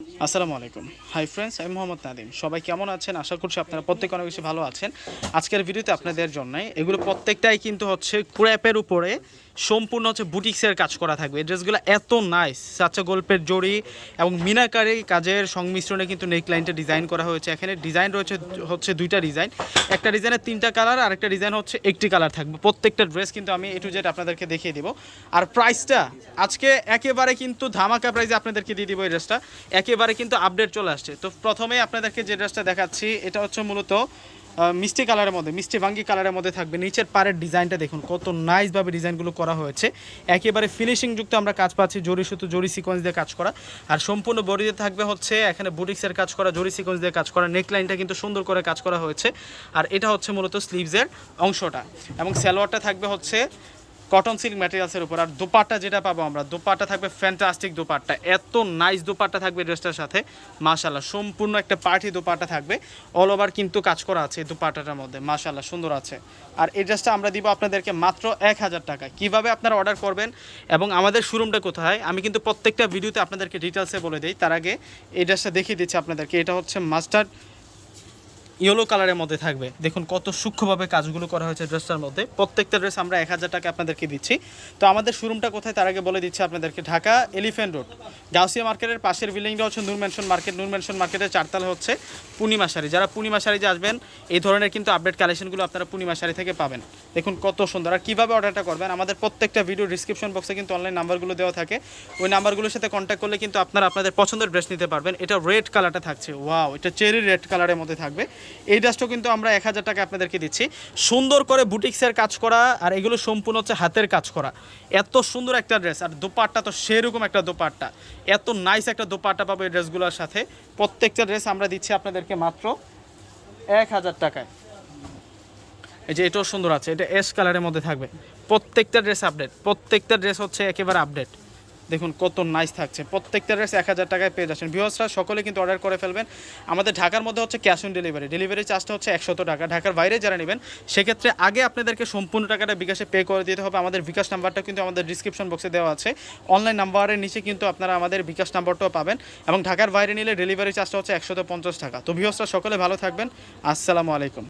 আসসালামু আলাইকুম। Hi friends আমি মোহাম্মদ নাদিম সবাই কেমন আছেন? আশা করছি আপনারা প্রত্যেকে অনেক বেশি ভালো আছেন। আজকের ভিডিওতে আপনাদের জন্য এগুলো প্রত্যেকটাই কিন্তু হচ্ছে ক্র্যাপের উপরে সম্পূর্ণ হচ্ছে বুটিক্সের কাজ করা থাকবে। এই ড্রেসগুলো এত নাইস সাচ্চা গল্পের জড়ি এবং মিনাকারি কাজের সংমিশ্রণে কিন্তু নেকলাইনটা ডিজাইন করা হয়েছে। এখানে ডিজাইন রয়েছে হচ্ছে দুইটা ডিজাইন একটা ডিজাইনের তিনটা কালার আর একটা ডিজাইন হচ্ছে একটি কালার থাকবে। প্রত্যেকটা ড্রেস কিন্তু আমি এ টু জেড আপনাদেরকে দেখিয়ে দিব। আর প্রাইসটা আজকে একেবারে কিন্তু ধামাকা প্রাইসে আপনাদেরকে দিয়ে দিব এই ড্রেসটা একেবারে কিন্তু আপডেট চলে আসছে। তো প্রথমে আপনাদেরকে যে ড্রেসটা দেখাচ্ছি, এটা হচ্ছে মূলত মিষ্টি কালারের মধ্যে, মিষ্টি ভাঙ্গি কালারের মধ্যে থাকবে। নিচের পাড়ের ডিজাইনটা দেখুন, কত নাইসভাবে ডিজাইনগুলো করা হয়েছে। একেবারে ফিনিশিংযুক্ত আমরা কাজ পাচ্ছি, জরি সুতো, জরি সিকোয়েন্স দিয়ে কাজ করা। আর সম্পূর্ণ বডিতে থাকবে হচ্ছে, এখানে বুটিক্সের কাজ করা, জরি সিকোয়েন্স দিয়ে কাজ করা নেকলাইনটা কিন্তু সুন্দর করে কাজ করা হয়েছে। আর এটা হচ্ছে মূলত স্লিভসের অংশটা। এবং স্যালোয়ারটা থাকবে হচ্ছে কটন সিল্ক ম্যাটেরিয়ালসের উপর। আর দোপাট্টা যেটা পাবো আমরা, দোপাট্টা থাকবে ফ্যান্টাস্টিক দোপাট্টা। এত নাইস দোপাট্টা থাকবে ড্রেসটার সাথে। মাশাল্লাহ সম্পূর্ণ একটা পার্টি দোপাট্টা থাকবে। অল ওভার কিন্তু কাজ করা আছে দোপাট্টাটার মধ্যে। মাশাল্লাহ সুন্দর আছে। আর এই ড্রেসটা আমরা দিব আপনাদেরকে মাত্র এক হাজার টাকা। কীভাবে আপনারা অর্ডার করবেন এবং আমাদের শোরুমটা কোথায়, আমি কিন্তু প্রত্যেকটা ভিডিওতে আপনাদেরকে ডিটেলসে বলে দিই। তার আগে এই ড্রেসটা দেখিয়ে দিচ্ছি আপনাদেরকে। এটা হচ্ছে মাস্টার্ড ইয়েলো কালারের মধ্যে থাকবে। দেখুন, কত সূক্ষ্মভাবে কাজগুলো করা হয়েছে ড্রেসটার মধ্যে। প্রত্যেকটা ড্রেস আমরা এক হাজার টাকা আপনাদেরকে দিচ্ছি। তো আমাদের শোরুমটা কোথায় তার আগে বলে দিচ্ছি আপনাদেরকে, ঢাকা এলিফ্যান্ট রোড, গাউসিয়া মার্কেটের পাশের বিল্ডিংটা হচ্ছে নূর মার্কেট। নূর মার্কেটের চারতলা হচ্ছে পূর্ণিমা শাড়ি যারা পূর্ণিমা শাড়ি যে আসবেন, এই ধরনের কিন্তু আপডেট কালেকশনগুলো আপনারা পূর্ণিমা শাড়ি থেকে পাবেন। দেখুন, কত সুন্দর। আর কীভাবে অর্ডারটা করবেন, আমাদের প্রত্যেকটা ভিডিও ডিসক্রিপশন বক্সে কিন্তু অনলাইন নাম্বারগুলো দেওয়া থাকে। ওই নাম্বারগুলোর সাথে কন্ট্যাক্ট করলে কিন্তু আপনারা আপনাদের পছন্দের ড্রেস নিতে পারবেন। এটা রেড কালারটা থাকছে। ওয়াও এটা চেরি রেড কালারের মধ্যে থাকবে। এই ড্রেসটাও কিন্তু আমরা এক হাজার টাকা আপনাদেরকে দিচ্ছি। সুন্দর করে বুটিক্সের কাজ করা, আর এগুলো সম্পূর্ণ হচ্ছে হাতের কাজ করা। এত সুন্দর একটা ড্রেস আর দোপাট্টা তো সেরকম একটা দোপাট্টা। এত নাইস একটা দোপাট্টা পাবো এই ড্রেসগুলোর সাথে। প্রত্যেকটা ড্রেস আমরা দিচ্ছি আপনাদেরকে মাত্র এক হাজার টাকায়। এই যে এটাও সুন্দর আছে, এটা এস কালারের মধ্যে থাকবে। প্রত্যেকটা ড্রেস আপডেট প্রত্যেকটা ড্রেস হচ্ছে একেবারে আপডেট দেখুন, কত নাইস থাকছে। প্রত্যেকটা ড্রেস এক হাজার টাকায় পেয়ে যাচ্ছেন। ভিউয়ার্সরা সকলে কিন্তু অর্ডার করে ফেলবেন। আমাদের ঢাকার মধ্যে হচ্ছে ক্যাশ অন ডেলিভারি ডেলিভারি চার্জটা হচ্ছে একশত টাকা। ঢাকার বাইরে যারা নেবেন, সেক্ষেত্রে আগে আপনাদেরকে সম্পূর্ণ টাকাটা বিকাশে পে করে দিতে হবে। আমাদের বিকাশ নাম্বারটা কিন্তু আমাদের ডিসক্রিপশন বক্সে দেওয়া আছে। অনলাইন নাম্বারের নিচে কিন্তু আপনারা আমাদের বিকাশ নাম্বারটাও পাবেন। এবং ঢাকার বাইরে নিলে ডেলিভারি চার্জটা হচ্ছে একশত পঞ্চাশ টাকা। তো ভিউয়ার্সরা সকলে ভালো থাকবেন। আসসালামু আলাইকুম।